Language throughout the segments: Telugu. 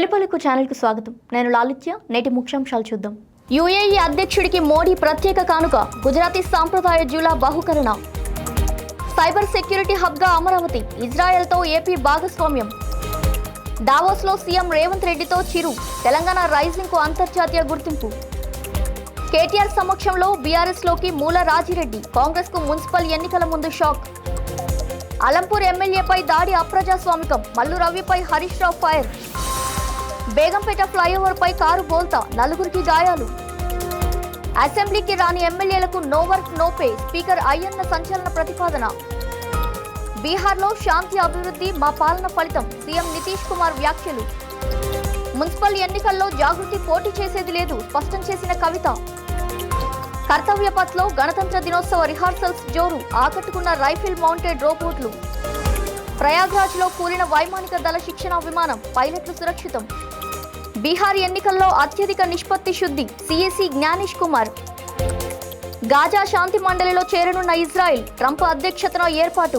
తొలిపలుకు ఛానల్కు స్వాగతం. నేను లాలిత్య నేటి ముఖ్యాంశాలు చూద్దాం. యుఏఈ అధ్యక్షుడికి మోడీ ప్రత్యేక కానుక. గుజరాతీ సాంప్రదాయ జూలా బహుకరణ. సైబర్ సెక్యూరిటీ హబ్గా అమరావతి. ఇజ్రాయెల్తో ఏపీ భాగస్వామ్యం. దావోస్లో సీఎం రేవంత్ రెడ్డితో చిరు. తెలంగాణ రైజింగ్కు అంతర్జాతీయ గుర్తింపు. కేటీఆర్ సమక్షంలో బీఆర్ఎస్లోకి మూల రాజిరెడ్డి. కాంగ్రెస్కు మున్సిపల్ ఎన్నికల ముందు షాక్. అలంపూర్ ఎమ్మెల్యేపై దాడి అప్రజాస్వామికం. మల్లు రవిపై హరీష్ రావు ఫైర్. బేగంపేట ఫ్లైఓవర్పై కారు బోల్తా. నలుగురికి గాయాలు. అసెంబ్లీకి రాని ఎమ్మెల్యేలకు no work no pay. Speaker Ayyanna సంచలన ప్రతిపాదన. బీహార్లో శాంతి అభివృద్ధి మా పాలన ఫలితం. సీఎం నితీష్ కుమార్ వ్యాఖ్యలు. మున్సిపల్ ఎన్నికల్లో జాగృతి పోటీ చేసేది లేదు స్పష్టం చేసిన కవిత. కర్తవ్యపథ్లో గణతంత్ర దినోత్సవ రిహార్సల్స్ జోరు. ఆకట్టుకున్న రైఫిల్ మౌంటెడ్ రోబోట్లు. ప్రయాగ్రాజ్లో కూలిన వైమానిక దళ శిక్షణ విమానం పైలట్లు సురక్షితం. బీహార్ ఎన్నికల్లో అత్యధిక నిష్పత్తి శుద్ధి సిఎసి జ్ఞానేష్ కుమార్. గాజా శాంతి మండలిలో చేరనున్న ఇజ్రాయిల్ ట్రంప్ అధ్యక్షతన ఏర్పాటు.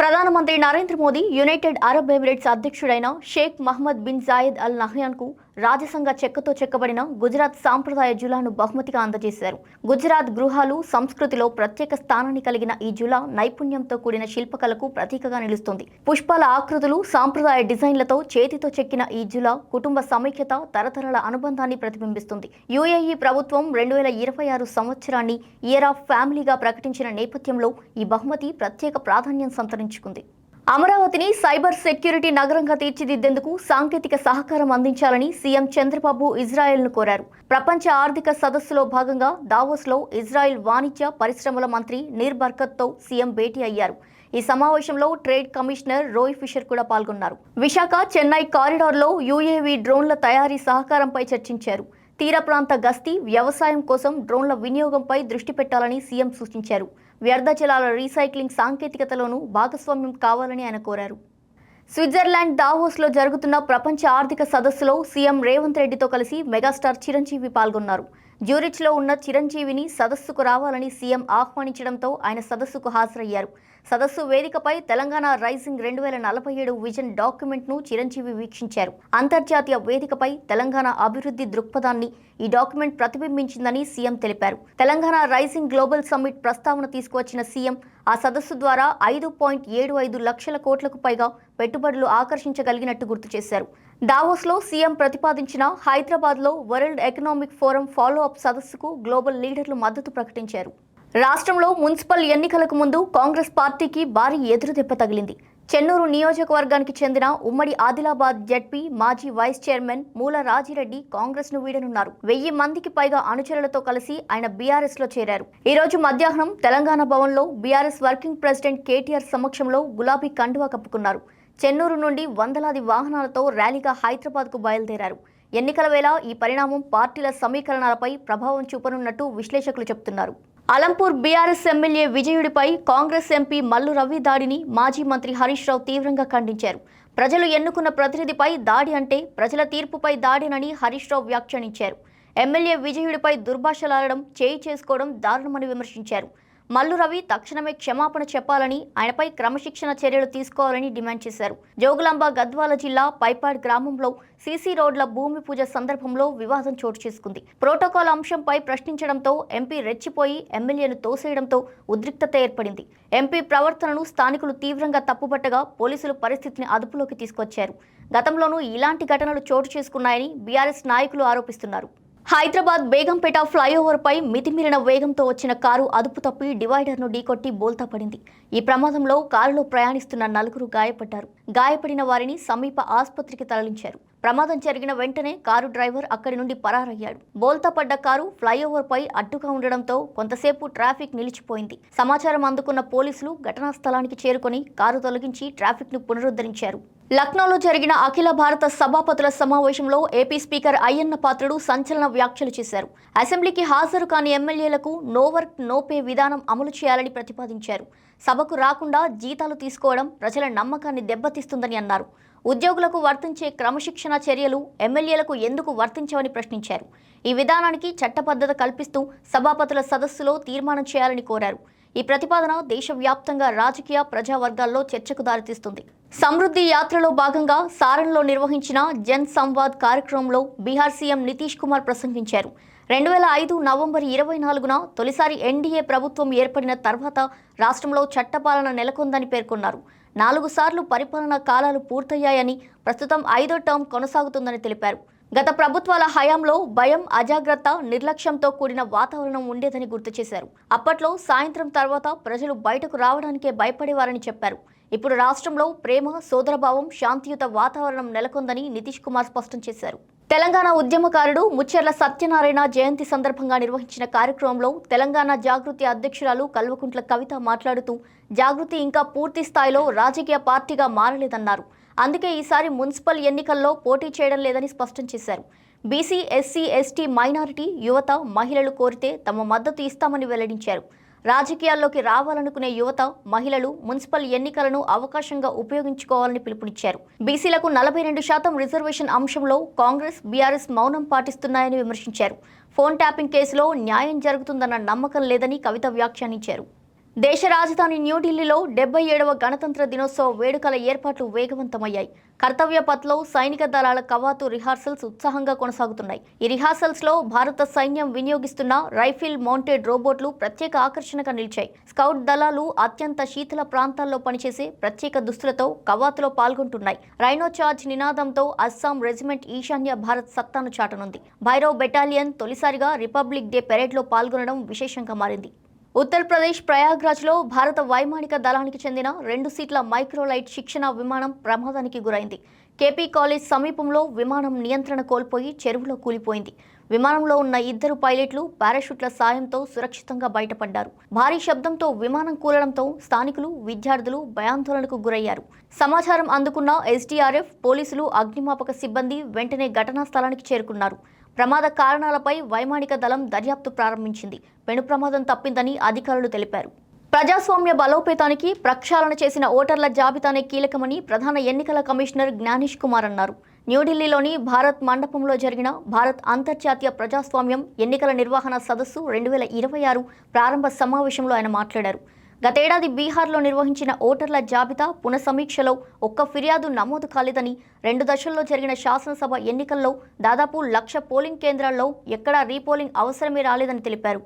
ప్రధానమంత్రి Narendra Modi United Arab Emirates అధ్యక్షుడైన Sheikh Mohammed bin Zayed Al నహ్యాన్కు రాజసంగ చెక్కతో చెక్కబడిన గుజరాత్ సాంప్రదాయ జులాను బహుమతిగా అందజేశారు. గుజరాత్ గృహాలు సంస్కృతిలో ప్రత్యేక స్థానాన్ని కలిగిన ఈ జులా నైపుణ్యంతో కూడిన శిల్పకళకు ప్రతీకగా నిలుస్తుంది. పుష్పాల ఆకృతులు సాంప్రదాయ డిజైన్లతో చేతితో చెక్కిన ఈ జులా కుటుంబ సమైక్యత తరతరాల అనుబంధాన్ని ప్రతిబింబిస్తుంది. యుఏఈ ప్రభుత్వం రెండు వేల ఇరవై ఆరు సంవత్సరాన్ని ఇయర్ ఆఫ్ ఫ్యామిలీగా ప్రకటించిన నేపథ్యంలో ఈ బహుమతి ప్రత్యేక ప్రాధాన్యం సంతరించుకుంది. అమరావతిని సైబర్ సెక్యూరిటీ నగరంగా తీర్చిదిద్దేందుకు సాంకేతిక సహకారం అందించాలని సీఎం చంద్రబాబు ఇజ్రాయెల్ను కోరారు. ప్రపంచ ఆర్థిక సదస్సులో భాగంగా దావోస్లో ఇజ్రాయెల్ వాణిజ్య పరిశ్రమల మంత్రి నీర్ బర్కత్తో సీఎం భేటీ అయ్యారు. ఈ సమావేశంలో ట్రేడ్ కమిషనర్ రోయ్ ఫిషర్ కూడా పాల్గొన్నారు. విశాఖ చెన్నై కారిడార్లో యూఏవీ డ్రోన్ల తయారీ సహకారంపై చర్చించారు. తీర ప్రాంత గస్తీ వ్యవసాయం కోసం డ్రోన్ల వినియోగంపై దృష్టి పెట్టాలని సీఎం సూచించారు. వ్యర్థ జలాల రీసైక్లింగ్ సాంకేతికతలోనూ భాగస్వామ్యం కావాలని ఆయన కోరారు. స్విట్జర్లాండ్ దావోస్లో జరుగుతున్న ప్రపంచ ఆర్థిక సదస్సులో సీఎం రేవంత్ రెడ్డితో కలిసి మెగాస్టార్ చిరంజీవి పాల్గొన్నారు. జ్యూరిచ్లో ఉన్న చిరంజీవిని సదస్సుకు రావాలని సీఎం ఆహ్వానించడంతో ఆయన సదస్సుకు హాజరయ్యారు. సదస్సు వేదికపై తెలంగాణ రైజింగ్ రెండు వేల నలభై ఏడు విజన్ డాక్యుమెంట్ను చిరంజీవి వీక్షించారు. అంతర్జాతీయ వేదికపై తెలంగాణ అభివృద్ధి దృక్పథాన్ని ఈ డాక్యుమెంట్ ప్రతిబింబించిందని సీఎం తెలిపారు. తెలంగాణ రైజింగ్ గ్లోబల్ సమ్మిట్ ప్రస్తావన తీసుకువచ్చిన సీఎం ఆ సదస్సు ద్వారా ఐదు పాయింట్ ఏడు ఐదు లక్షల కోట్లకు పైగా పెట్టుబడులు ఆకర్షించగలిగినట్టు గుర్తు చేశారు. దావోస్లో సీఎం ప్రతిపాదించిన హైదరాబాద్లో World Economic Forum follow up సదస్సుకు గ్లోబల్ లీడర్లు మద్దతు ప్రకటించారు. రాష్ట్రంలో మున్సిపల్ ఎన్నికలకు ముందు కాంగ్రెస్ పార్టీకి భారీ ఎదురుదెబ్బ తగిలింది. చెన్నూరు నియోజకవర్గానికి చెందిన ఉమ్మడి ఆదిలాబాద్ జడ్పీ మాజీ వైస్ చైర్మన్ మూల రాజిరెడ్డి కాంగ్రెస్ను వీడనున్నారు. వెయ్యి మందికి పైగా అనుచరులతో కలిసి ఆయన బీఆర్ఎస్లో చేరారు. ఈ రోజు మధ్యాహ్నం తెలంగాణ భవన్లో బీఆర్ఎస్ వర్కింగ్ ప్రెసిడెంట్ కేటీఆర్ సమక్షంలో గులాబీ కండువా కప్పుకున్నారు. చెన్నూరు నుండి వందలాది వాహనాలతో ర్యాలీగా హైదరాబాద్కు బయలుదేరారు. ఎన్నికల వేళ ఈ పరిణామం పార్టీల సమీకరణాలపై ప్రభావం చూపనున్నట్టు విశ్లేషకులు చెబుతున్నారు అలంపూర్ బీఆర్ఎస్ ఎమ్మెల్యే విజయుడిపై కాంగ్రెస్ ఎంపీ మల్లు రవి దాడిని మాజీ మంత్రి హరీష్ రావు తీవ్రంగా ఖండించారు. ప్రజలు ఎన్నుకున్న ప్రతినిధిపై దాడి అంటే ప్రజల తీర్పుపై దాడినని హరీష్ రావు వ్యాఖ్యానించారు. ఎమ్మెల్యే విజయుడిపై దుర్భాషలాడడం చేయి చేసుకోవడం దారుణమని విమర్శించారు. మల్లు రవి తక్షణమే క్షమాపణ చెప్పాలని ఆయనపై క్రమశిక్షణ చర్యలు తీసుకోవాలని డిమాండ్ చేశారు. జోగులాంబ గద్వాల జిల్లా పైపాడ్ గ్రామంలో సీసీ రోడ్ల భూమి పూజ సందర్భంలో వివాదం చోటు చేసుకుంది. ప్రోటోకాల్ అంశంపై ప్రశ్నించడంతో ఎంపీ రెచ్చిపోయి ఎమ్మెల్యేను తోసేయడంతో ఉద్రిక్తత ఏర్పడింది. ఎంపీ ప్రవర్తనను స్థానికులు తీవ్రంగా తప్పుపట్టగా పోలీసులు పరిస్థితిని అదుపులోకి తీసుకొచ్చారు. గతంలోనూ ఇలాంటి ఘటనలు చోటు చేసుకున్నాయని బీఆర్ఎస్ నాయకులు ఆరోపిస్తున్నారు. హైదరాబాద్ బేగంపేట ఫ్లైఓవర్పై మితిమీరిన వేగంతో వచ్చిన కారు అదుపు తప్పి డివైడర్ను ఢీకొట్టి బోల్తా పడింది. ఈ ప్రమాదంలో కారులో ప్రయాణిస్తున్న నలుగురు గాయపడ్డారు. గాయపడిన వారిని సమీప ఆసుపత్రికి తరలించారు. ప్రమాదం జరిగిన వెంటనే కారు డ్రైవర్ అక్కడి నుండి పరారయ్యాడు. బోల్తా పడ్డ కారు ఫ్లైఓవర్ పై అడ్డుగా ఉండడంతో కొంతసేపు ట్రాఫిక్ నిలిచిపోయింది. సమాచారం అందుకున్న పోలీసులు ఘటనా స్థలానికి చేరుకొని కారు తొలగించి ట్రాఫిక్ను పునరుద్ధరించారు. లక్నోలో జరిగిన అఖిల భారత సభాపతుల సమావేశంలో ఏపీ స్పీకర్ అయ్యన్న పాత్రుడు సంచలన వ్యాఖ్యలు చేశారు. అసెంబ్లీకి హాజరు కాని ఎమ్మెల్యేలకు నో వర్క్ నో పే విధానం అమలు చేయాలని ప్రతిపాదించారు. సభకు రాకుండా జీతాలు తీసుకోవడం ప్రజల నమ్మకాన్ని దెబ్బతీస్తుందని అన్నారు. ఉద్యోగులకు వర్తించే క్రమశిక్షణ చర్యలు ఎమ్మెల్యేలకు ఎందుకు వర్తించవని ప్రశ్నించారు. ఈ విధానానికి చట్టబద్ధత కల్పిస్తూ సభాపతుల సదస్సులో తీర్మానం చేయాలని కోరారు. ఈ ప్రతిపాదన దేశవ్యాప్తంగా రాజకీయ ప్రజావర్గాల్లో చర్చకు దారితీస్తుంది. సమృద్ధి యాత్రలో భాగంగా సారణ్లో నిర్వహించిన జన్ సంవాద్ కార్యక్రమంలో బీహార్ సీఎం నితీష్ కుమార్ ప్రసంగించారు. రెండు వేల ఐదు నవంబర్ ఇరవై నాలుగున తొలిసారి ఎన్డీఏ ప్రభుత్వం ఏర్పడిన తర్వాత రాష్ట్రంలో చట్టపాలన నెలకొందని పేర్కొన్నారు. నాలుగు సార్లు పరిపాలనా కాలాలు పూర్తయ్యాయని ప్రస్తుతం ఐదో టర్మ్ కొనసాగుతుందని తెలిపారు. గత ప్రభుత్వాల హయాంలో భయం అజాగ్రత్త నిర్లక్ష్యంతో కూడిన వాతావరణం ఉండేదని గుర్తు చేశారు. అప్పట్లో సాయంత్రం తర్వాత ప్రజలు బయటకు రావడానికే భయపడేవారని చెప్పారు. ఇప్పుడు రాష్ట్రంలో ప్రేమ సోదరభావం శాంతియుత వాతావరణం నెలకొందని నితీష్ కుమార్ స్పష్టం చేశారు. తెలంగాణ ఉద్యమకారుడు ముచ్చెర్ల సత్యనారాయణ జయంతి సందర్భంగా నిర్వహించిన కార్యక్రమంలో తెలంగాణ జాగృతి అధ్యక్షురాలు కల్వకుంట్ల కవిత మాట్లాడుతూ జాగృతి ఇంకా పూర్తి స్థాయిలో రాజకీయ పార్టీగా మారలేదన్నారు. అందుకే ఈసారి మున్సిపల్ ఎన్నికల్లో పోటీ చేయడం లేదని స్పష్టం చేశారు. బీసీ ఎస్సీ ఎస్టీ మైనారిటీ యువత మహిళలు కోరితే తమ మద్దతు ఇస్తామని వెల్లడించారు. రాజకీయాల్లోకి రావాలనుకునే యువత మహిళలు మున్సిపల్ ఎన్నికలను అవకాశంగా ఉపయోగించుకోవాలని పిలుపునిచ్చారు. బీసీలకు నలభై రెండు శాతం రిజర్వేషన్ అంశంలో కాంగ్రెస్ బీఆర్ఎస్ మౌనం పాటిస్తున్నాయని విమర్శించారు. ఫోన్ ట్యాపింగ్ కేసులో న్యాయం జరుగుతుందన్న నమ్మకం లేదని కవిత వ్యాఖ్యానించారు. దేశ రాజధాని న్యూఢిల్లీలో డెబ్బై ఏడవ గణతంత్ర దినోత్సవ వేడుకల ఏర్పాట్లు వేగవంతమయ్యాయి. కర్తవ్య పత్లో సైనిక దళాల కవాతు రిహార్సల్స్ ఉత్సాహంగా కొనసాగుతున్నాయి. ఈ రిహార్సల్స్లో భారత సైన్యం వినియోగిస్తున్న రైఫిల్ మౌంటెడ్ రోబోట్లు ప్రత్యేక ఆకర్షణగా నిలిచాయి. స్కౌట్ దళాలు అత్యంత శీతల ప్రాంతాల్లో పనిచేసే ప్రత్యేక దుస్తులతో కవాతులో పాల్గొంటున్నాయి. రైనో చార్జ్ నినాదంతో అస్సాం రెజిమెంట్ ఈశాన్య భారత్ సత్తాను చాటనుంది. భైరవ్ బెటాలియన్ తొలిసారిగా రిపబ్లిక్ డే పెరేడ్లో పాల్గొనడం విశేషంగా మారింది. ఉత్తరప్రదేశ్ ప్రయాగ్రాజ్లో భారత వైమానిక దళానికి చెందిన రెండు సీట్ల మైక్రోలైట్ శిక్షణ విమానం ప్రమాదానికి గురైంది. కేపీ కాలేజ్ సమీపంలో విమానం నియంత్రణ కోల్పోయి చెరువులో కూలిపోయింది. విమానంలో ఉన్న ఇద్దరు పైలట్లు పారాషూట్ల సాయంతో సురక్షితంగా బయటపడ్డారు. భారీ శబ్దంతో విమానం కూలడంతో స్థానికులు విద్యార్థులు భయాందోళనకు గురయ్యారు. సమాచారం అందుకున్న ఎస్డీఆర్ఎఫ్ పోలీసులు అగ్నిమాపక సిబ్బంది వెంటనే ఘటనా స్థలానికి చేరుకున్నారు. ప్రమాద కారణాలపై వైమానిక దళం దర్యాప్తు ప్రారంభించింది. పెను ప్రమాదం తప్పిందని అధికారులు తెలిపారు. ప్రజాస్వామ్య బలోపేతానికి ప్రక్షాళన చేసిన ఓటర్ల జాబితానే కీలకమని ప్రధాన ఎన్నికల కమిషనర్ జ్ఞానేష్ కుమార్ అన్నారు. న్యూఢిల్లీలోని భారత్ మండపంలో జరిగిన భారత్ అంతర్జాతీయ ప్రజాస్వామ్యం ఎన్నికల నిర్వహణ సదస్సు రెండు వేల ఇరవై ఆరు ప్రారంభ సమావేశంలో ఆయన మాట్లాడారు. గతేడాది బీహార్లో నిర్వహించిన ఓటర్ల జాబితా పునఃసమీక్షలో ఒక్క ఫిర్యాదు నమోదు కాలేదని రెండు దశల్లో జరిగిన శాసనసభ ఎన్నికల్లో దాదాపు లక్ష పోలింగ్ కేంద్రాల్లో ఎక్కడా రీపోలింగ్ అవసరమే రాలేదని తెలిపారు.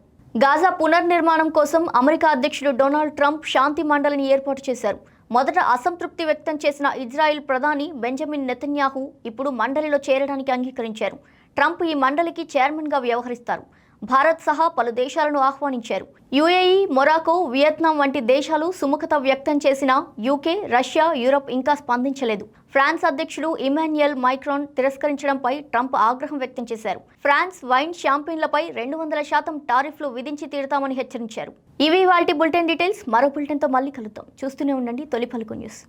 గాజా పునర్నిర్మాణం కోసం అమెరికా అధ్యక్షుడు డొనాల్డ్ ట్రంప్ శాంతి మండలిని ఏర్పాటు చేశారు. మొదట అసంతృప్తి వ్యక్తం చేసిన ఇజ్రాయిల్ ప్రధాని బెంజమిన్ నెతన్యాహు ఇప్పుడు మండలిలో చేరడానికి అంగీకరించారు. ట్రంప్ ఈ మండలికి చైర్మన్గా వ్యవహరిస్తారు. భారత్ సహా పలు దేశాలను ఆహ్వానించారు. యుఏఈ మొరాకో వియత్నాం వంటి దేశాలు సుముఖత వ్యక్తం చేసిన యూకే రష్యా యూరప్ ఇంకా స్పందించలేదు. ఫ్రాన్స్ అధ్యక్షుడు ఇమాన్యుయల్ మైక్రాన్ తిరస్కరించడంపై ట్రంప్ ఆగ్రహం వ్యక్తం చేశారు. ఫ్రాన్స్ వైన్ షాంపిన్లపై రెండు వందల శాతం టారిఫ్లు విధించి తీరుతామని హెచ్చరించారు. ఇవి వాటి బులెటిన్ డీటెయిల్స్. మరో బులెటిన్తో మళ్ళీ కలుద్దాం. చూస్తూనే ఉండండి తొలి పలుకు న్యూస్.